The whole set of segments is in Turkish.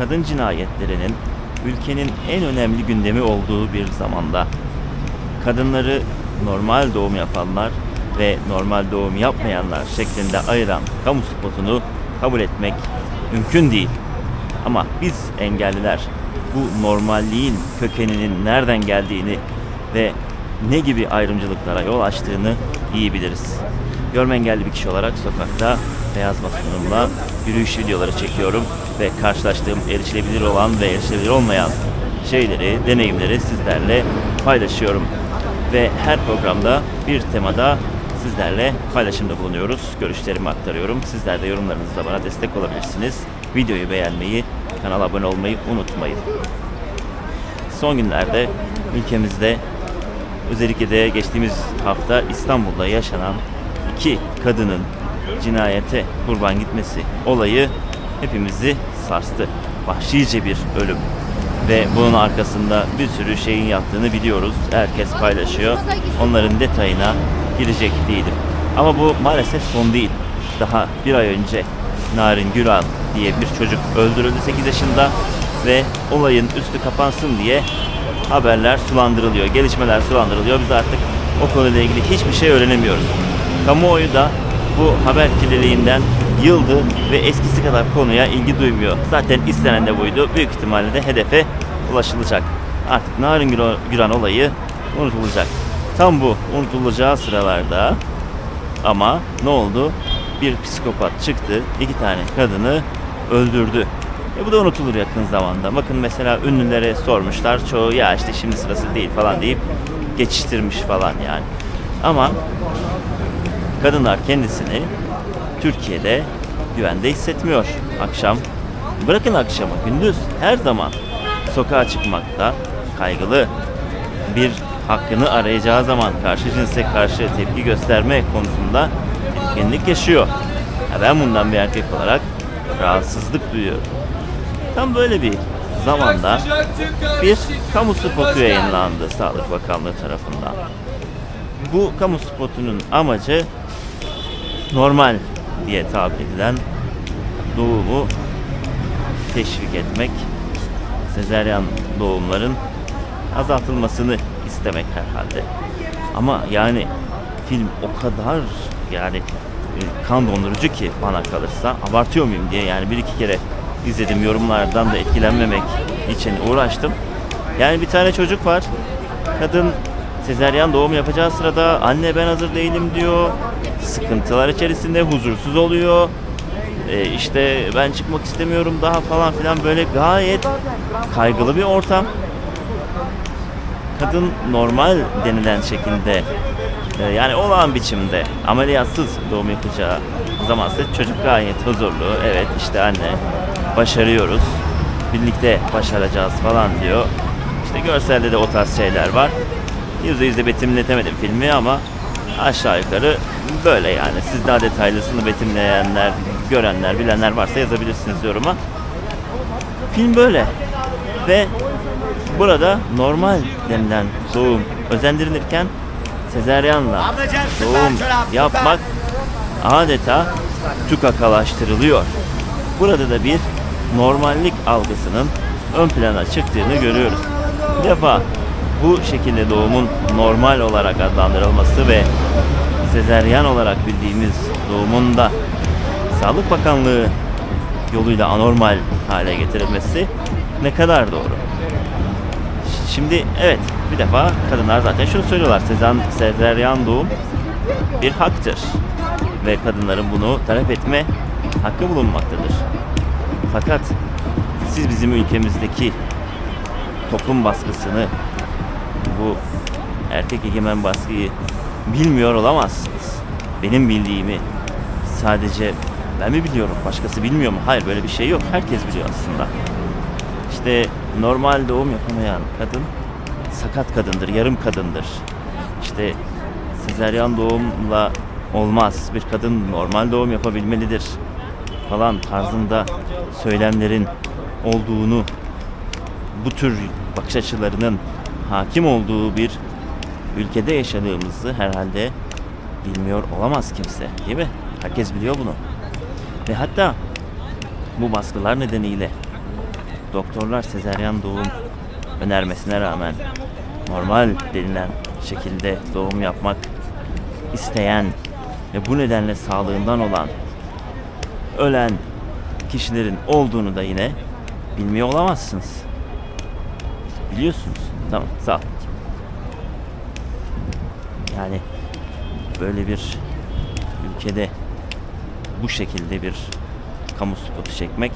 kadın cinayetlerinin ülkenin en önemli gündemi olduğu bir zamanda kadınları normal doğum yapanlar ve normal doğum yapmayanlar şeklinde ayıran kamu spotunu kabul etmek mümkün değil. Ama biz engelliler bu normalliğin kökeninin nereden geldiğini ve ne gibi ayrımcılıklara yol açtığını iyi biliriz. Görme engelli bir kişi olarak sokakta beyaz bastonumla yürüyüş videoları çekiyorum ve karşılaştığım erişilebilir olan ve erişilebilir olmayan şeyleri, deneyimleri sizlerle paylaşıyorum. Ve her programda bir temada sizlerle paylaşımda bulunuyoruz. Görüşlerimi aktarıyorum. Sizler de yorumlarınızla bana destek olabilirsiniz. Videoyu beğenmeyi, kanala abone olmayı unutmayın. Son günlerde ülkemizde özellikle de geçtiğimiz hafta İstanbul'da yaşanan iki kadının cinayete kurban gitmesi olayı hepimizi sarstı. Vahşice bir ölüm. Ve bunun arkasında bir sürü şeyin yattığını biliyoruz. Herkes paylaşıyor. Onların detayına girecek değilim. Ama bu maalesef son değil. Daha bir ay önce Narin Güran diye bir çocuk öldürüldü 8 yaşında ve olayın üstü kapansın diye haberler sulandırılıyor, gelişmeler sulandırılıyor. Biz artık o konuyla ilgili hiçbir şey öğrenemiyoruz. Kamuoyu da bu haber kirliliğinden yıldı ve eskisi kadar konuya ilgi duymuyor. Zaten istenen de buydu. Büyük ihtimalle de hedefe ulaşılacak. Artık Narin Güran- olayı unutulacak. Tam bu unutulacağı sıralarda ama ne oldu? Bir psikopat çıktı, iki tane kadını öldürdü. E bu da unutulur yakın zamanda. Bakın mesela ünlülere sormuşlar. Çoğu ya işte şimdi sırası değil falan deyip geçiştirmiş falan yani. Ama kadınlar kendisini Türkiye'de güvende hissetmiyor. Akşam, bırakın akşamı, gündüz her zaman sokağa çıkmakta kaygılı. Bir hakkını arayacağı zaman karşı cinse karşı tepki gösterme konusunda etkinlik yaşıyor. Ya ben bundan bir erkek olarak rahatsızlık duyuyorum. Tam böyle bir zamanda bir kamu spotu yayınlandı Sağlık Bakanlığı tarafından. Bu kamu spotunun amacı normal diye tabir edilen doğumu teşvik etmek, sezeryan doğumların azaltılmasını istemek herhalde. Ama yani film o kadar yani e, kan dondurucu ki bana kalırsa abartıyor muyum diye yani bir iki kere izledim yorumlardan da etkilenmemek için uğraştım. Yani bir tane çocuk var. Kadın sezeryan doğum yapacağı sırada anne ben hazır değilim diyor. Sıkıntılar içerisinde huzursuz oluyor. E, işte ben çıkmak istemiyorum daha falan filan böyle gayet kaygılı bir ortam. Kadın normal denilen şekilde e, yani olağan biçimde ameliyatsız doğum yapacağı zamansa çocuk gayet huzurlu. Evet işte anne başarıyoruz. Birlikte başaracağız falan diyor. İşte görselde de o tarz şeyler var. Yüzde yüzde betimletemedim filmi ama aşağı yukarı böyle yani. Siz daha detaylısını betimleyenler, görenler, bilenler varsa yazabilirsiniz yoruma. Film böyle. Ve burada normal denilen doğum özendirilirken sezeryanla doğum yapmak adeta tükakalaştırılıyor. Burada da bir normallik algısının ön plana çıktığını görüyoruz. Bir defa bu şekilde doğumun normal olarak adlandırılması ve sezeryan olarak bildiğimiz doğumun da Sağlık Bakanlığı yoluyla anormal hale getirilmesi ne kadar doğru? Şimdi evet bir defa kadınlar zaten şunu söylüyorlar. Sezen, sezeryan doğum bir haktır. Ve kadınların bunu talep etme hakkı bulunmaktadır. Fakat siz bizim ülkemizdeki toplum baskısını bu erkek egemen baskıyı bilmiyor olamazsınız. Benim bildiğimi sadece ben mi biliyorum, başkası bilmiyor mu? Hayır böyle bir şey yok. Herkes biliyor aslında. İşte normal doğum yapamayan kadın sakat kadındır, yarım kadındır. İşte sezeryan doğumla olmaz. Bir kadın normal doğum yapabilmelidir falan tarzında söylemlerin olduğunu bu tür bakış açılarının hakim olduğu bir ülkede yaşadığımızı herhalde bilmiyor olamaz kimse değil mi? Herkes biliyor bunu. Ve hatta bu baskılar nedeniyle doktorlar sezeryan doğum önermesine rağmen normal denilen şekilde doğum yapmak isteyen ve bu nedenle sağlığından olan ölen kişilerin olduğunu da yine bilmiyor olamazsınız. Biliyorsunuz. Tamam sağ ol. Yani böyle bir ülkede bu şekilde bir kamu spotu çekmek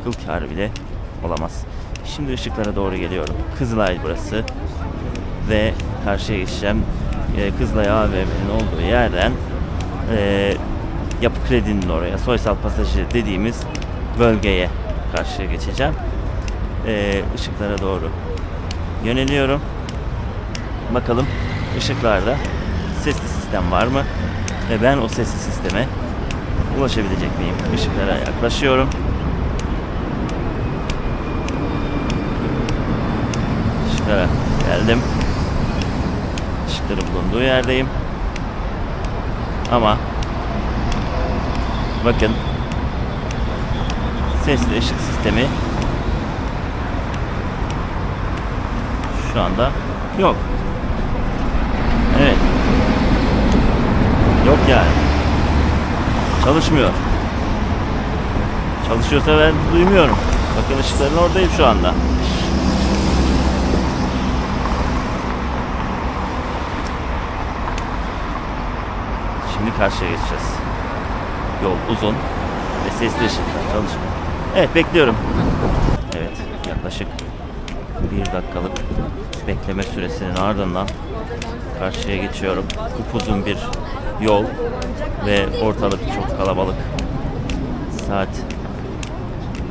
akıl kârı bile olamaz. Şimdi ışıklara doğru geliyorum. Kızılay burası. Ve karşıya geçeceğim. Ee, Kızılay AVM'nin olduğu yerden ee, Yapı Kredi'nin oraya, Soysal Pasajı dediğimiz bölgeye karşıya geçeceğim. Ee, ışıklara doğru yöneliyorum. Bakalım ışıklarda sesli sistem var mı? Ve ben o sesli sisteme ulaşabilecek miyim? Işıklara yaklaşıyorum. Işıklara geldim. Işıkların bulunduğu yerdeyim. Ama bakın sesli ışık sistemi şu anda yok. Evet. Yok yani. Çalışmıyor. Çalışıyorsa ben duymuyorum. Bakın ışıkların oradayım şu anda. Şimdi karşıya geçeceğiz. Yol uzun ve sesli ışıklar çalışmıyor. Evet bekliyorum. Bir dakikalık bekleme süresinin ardından karşıya geçiyorum. Upuzun bir yol ve ortalık çok kalabalık. Saat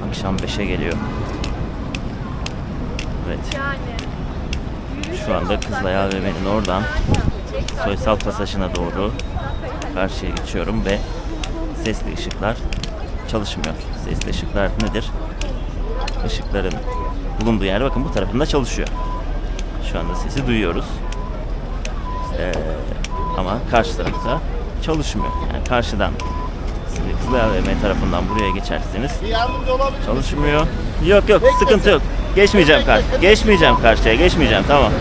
akşam 5'e geliyor. Evet. Şu anda Kızılay AVM'nin oradan Soysal Pasajı'na doğru karşıya geçiyorum ve sesli ışıklar çalışmıyor. Sesli ışıklar nedir? Işıkların bulunduğu yer bakın bu tarafında çalışıyor. Şu anda sesi duyuyoruz. Ee, ama karşı tarafta çalışmıyor. Yani karşıdan Kızılay AVM tarafından buraya geçerseniz çalışmıyor. Yok yok sıkıntı yok. Geçmeyeceğim karşı. Geçmeyeceğim karşıya. Geçmeyeceğim tamam.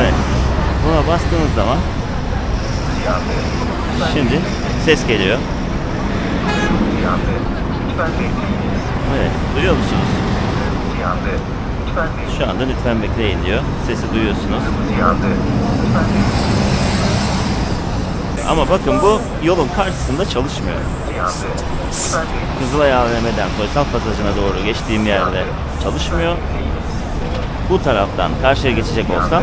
Evet. Buna bastığınız zaman şimdi ses geliyor. Evet. Duyuyor musunuz? Şu anda lütfen bekleyin diyor. Sesi duyuyorsunuz. Ama bakın bu yolun karşısında çalışmıyor. Kızılay AVM'den Soysal Pasajı'na doğru geçtiğim yerde çalışmıyor. Bu taraftan karşıya geçecek olsam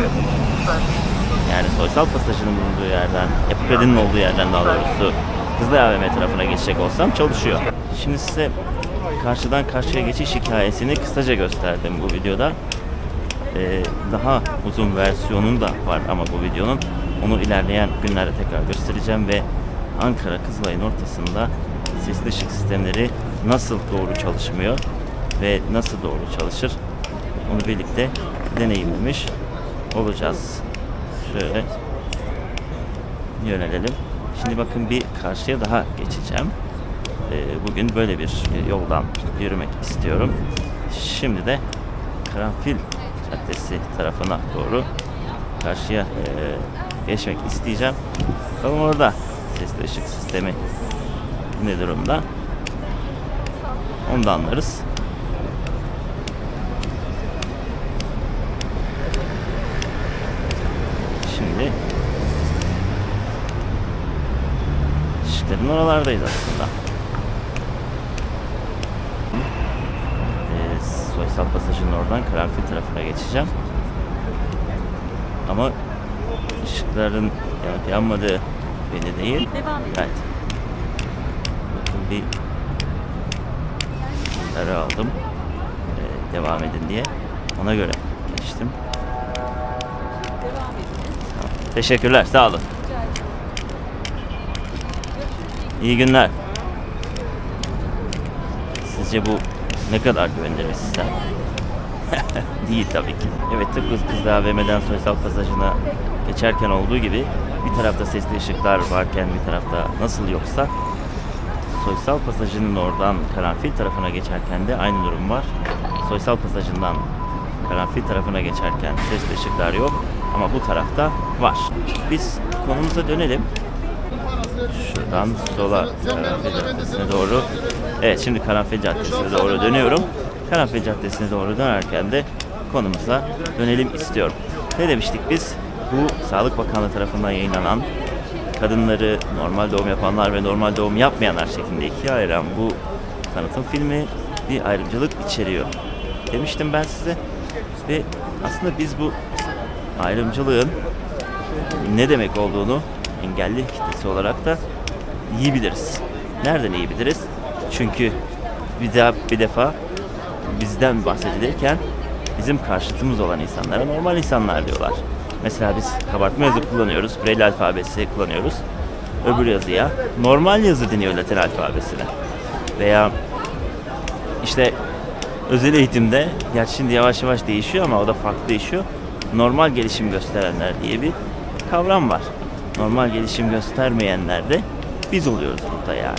yani Soysal Pasajı'nın bulunduğu yerden, Yapı Kredi'nin olduğu yerden daha doğrusu Kızılay AVM tarafına geçecek olsam çalışıyor. Şimdi size karşıdan karşıya geçiş hikayesini kısaca gösterdim bu videoda. Ee, daha uzun versiyonun da var ama bu videonun. Onu ilerleyen günlerde tekrar göstereceğim ve Ankara Kızılay'ın ortasında sesli ışık sistemleri nasıl doğru çalışmıyor ve nasıl doğru çalışır onu birlikte deneyimlemiş olacağız. Şöyle yönelelim. Şimdi bakın bir karşıya daha geçeceğim. Ee, bugün böyle bir yoldan yürümek istiyorum. Şimdi de Karanfil Caddesi tarafına doğru karşıya e, geçmek isteyeceğim. Bakalım orada sesli ışık sistemi ne durumda? Onu da anlarız. Şimdi ışıkların oralardayız aslında. Ee, Soysal Pasajı'nın oradan Karanfil tarafına geçeceğim. Ama ışıkların yanıp yanmadığı belli değil. Devam edin. Evet. Bakın bir bunları aldım. Ee, devam edin diye. Ona göre geçtim. Devam. Tamam. Teşekkürler. Sağ olun. İyi günler. Sizce bu ne kadar güvenilir bir sistem? Değil tabii ki. Evet tıpkı Kızıl AVM'den Soysal Pasajı'na geçerken olduğu gibi bir tarafta sesli ışıklar varken bir tarafta nasıl yoksa Soysal pasajının oradan Karanfil tarafına geçerken de aynı durum var. Soysal pasajından Karanfil tarafına geçerken sesli ışıklar yok ama bu tarafta var. Biz konumuza dönelim. Şuradan sola Karanfil Caddesi'ne doğru. Evet şimdi Karanfil Caddesi'ne doğru dönüyorum. Karanfil Caddesi'ne doğru dönerken de konumuza dönelim istiyorum. Ne demiştik biz? Bu Sağlık Bakanlığı tarafından yayınlanan kadınları normal doğum yapanlar ve normal doğum yapmayanlar şeklinde ikiye ayıran bu tanıtım filmi bir ayrımcılık içeriyor. Demiştim ben size. Ve aslında biz bu ayrımcılığın ne demek olduğunu engelli kitlesi olarak da iyi biliriz. Nereden iyi biliriz? Çünkü bir, daha, bir defa bizden bahsedilirken bizim karşıtımız olan insanlara normal insanlar diyorlar. Mesela biz kabartma yazı kullanıyoruz, Braille alfabesi kullanıyoruz. Öbür yazıya normal yazı deniyor Latin alfabesine. Veya işte özel eğitimde, gerçi şimdi yavaş yavaş değişiyor ama o da farklı değişiyor. Normal gelişim gösterenler diye bir kavram var. Normal gelişim göstermeyenler de biz oluyoruz burada yani.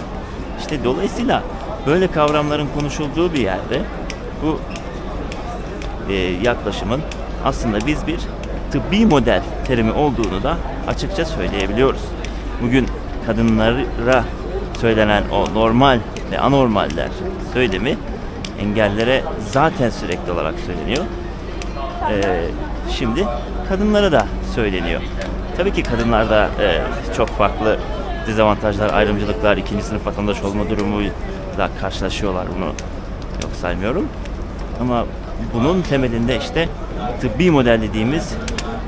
İşte dolayısıyla böyle kavramların konuşulduğu bir yerde bu e, yaklaşımın aslında biz bir tıbbi model terimi olduğunu da açıkça söyleyebiliyoruz. Bugün kadınlara söylenen o normal ve anormaller söylemi engellere zaten sürekli olarak söyleniyor. Ee, şimdi kadınlara da söyleniyor. Tabii ki kadınlarda e, çok farklı dezavantajlar, ayrımcılıklar, ikinci sınıf vatandaş olma durumuyla karşılaşıyorlar bunu yok saymıyorum. Ama bunun temelinde işte tıbbi model dediğimiz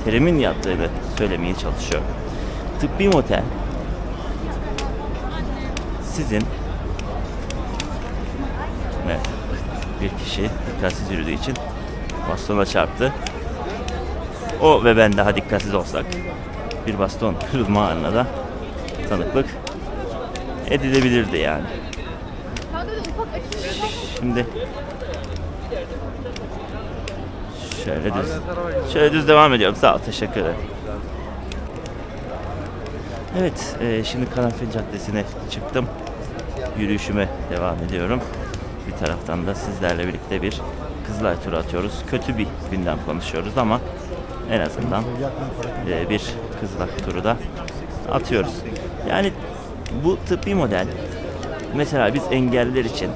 terimin yattığını söylemeye çalışıyor. Tıbbi model sizin evet, bir kişi dikkatsiz yürüdüğü için bastona çarptı. O ve ben daha dikkatsiz olsak bir baston kırılma anına da tanıklık edilebilirdi yani. Şimdi şöyle düz şöyle düz devam ediyorum. Sağ ol. Teşekkür ederim. Evet, e, şimdi Karanfil Caddesi'ne çıktım. Yürüyüşüme devam ediyorum. Bir taraftan da sizlerle birlikte bir Kızılay turu atıyoruz. Kötü bir gündem konuşuyoruz ama en azından e, bir Kızılay turu da atıyoruz. Yani bu tıbbi model mesela biz engelliler için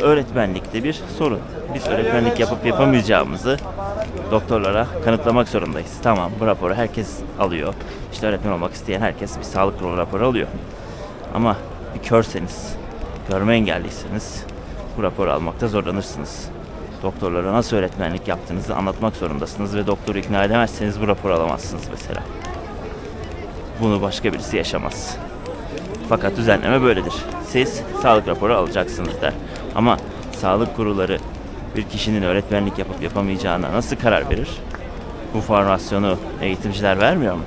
öğretmenlikte bir sorun. Biz öğretmenlik yapıp yapamayacağımızı doktorlara kanıtlamak zorundayız. Tamam bu raporu herkes alıyor. İşte öğretmen olmak isteyen herkes bir sağlık kurulu raporu alıyor. Ama bir körseniz, görme engelliyseniz bu raporu almakta zorlanırsınız. Doktorlara nasıl öğretmenlik yaptığınızı anlatmak zorundasınız ve doktoru ikna edemezseniz bu raporu alamazsınız mesela. Bunu başka birisi yaşamaz. Fakat düzenleme böyledir. Siz sağlık raporu alacaksınız der. Ama sağlık kurulları bir kişinin öğretmenlik yapıp yapamayacağına nasıl karar verir? Bu formasyonu eğitimciler vermiyor mu?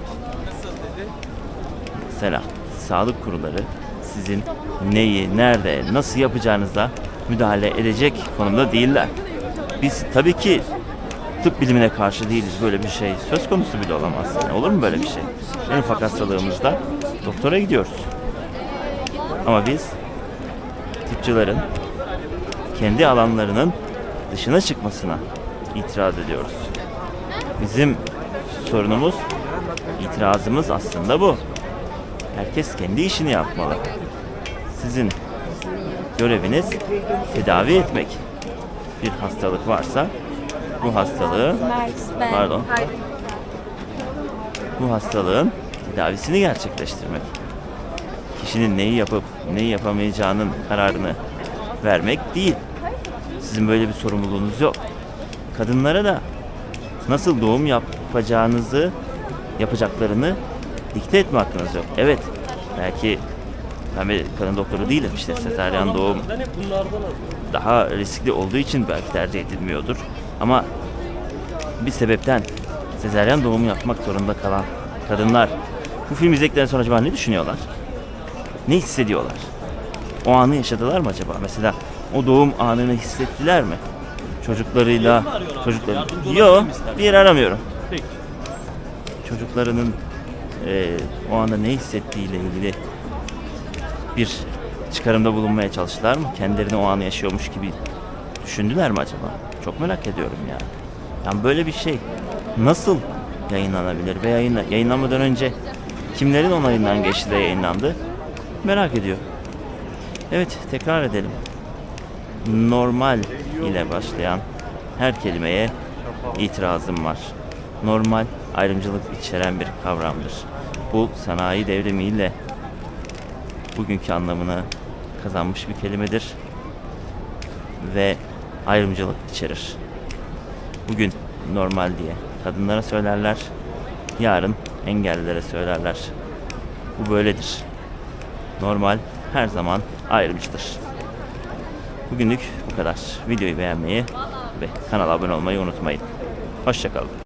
Mesela sağlık kurulları sizin neyi, nerede, nasıl yapacağınıza müdahale edecek konumda değiller. Biz tabii ki tıp bilimine karşı değiliz. Böyle bir şey söz konusu bile olamaz. Yani olur mu böyle bir şey? En ufak hastalığımızda doktora gidiyoruz. Ama biz tıpçıların kendi alanlarının dışına çıkmasına itiraz ediyoruz. Bizim sorunumuz, itirazımız aslında bu. Herkes kendi işini yapmalı. Sizin göreviniz tedavi etmek. Bir hastalık varsa bu hastalığı pardon bu hastalığın tedavisini gerçekleştirmek. Kişinin neyi yapıp neyi yapamayacağının kararını vermek değil. Sizin böyle bir sorumluluğunuz yok. Kadınlara da nasıl doğum yapacağınızı, yapacaklarını dikte etme hakkınız yok. Evet, belki ben bir kadın doktoru değilim işte sezaryen doğum daha riskli olduğu için belki tercih edilmiyordur. Ama bir sebepten sezaryen doğum yapmak zorunda kalan kadınlar bu film izledikten sonra acaba ne düşünüyorlar? Ne hissediyorlar? O anı yaşadılar mı acaba? Mesela o doğum anını hissettiler mi? Çocuklarıyla, çocukları. Yok, bir yer aramıyorum. Çocuklarının e, o anda ne hissettiğiyle ilgili bir çıkarımda bulunmaya çalıştılar mı? Kendilerini o anı yaşıyormuş gibi düşündüler mi acaba? Çok merak ediyorum ya. Yani böyle bir şey nasıl yayınlanabilir ve yayınla, yayınlanmadan önce kimlerin onayından geçti de yayınlandı? Merak ediyor. Evet tekrar edelim. Normal ile başlayan her kelimeye itirazım var. Normal ayrımcılık içeren bir kavramdır. Bu sanayi devrimiyle bugünkü anlamını kazanmış bir kelimedir ve ayrımcılık içerir. Bugün normal diye kadınlara söylerler, yarın engellilere söylerler. Bu böyledir. Normal her zaman ayrımcıdır. Bugünlük bu kadar. Videoyu beğenmeyi ve kanala abone olmayı unutmayın. Hoşçakalın.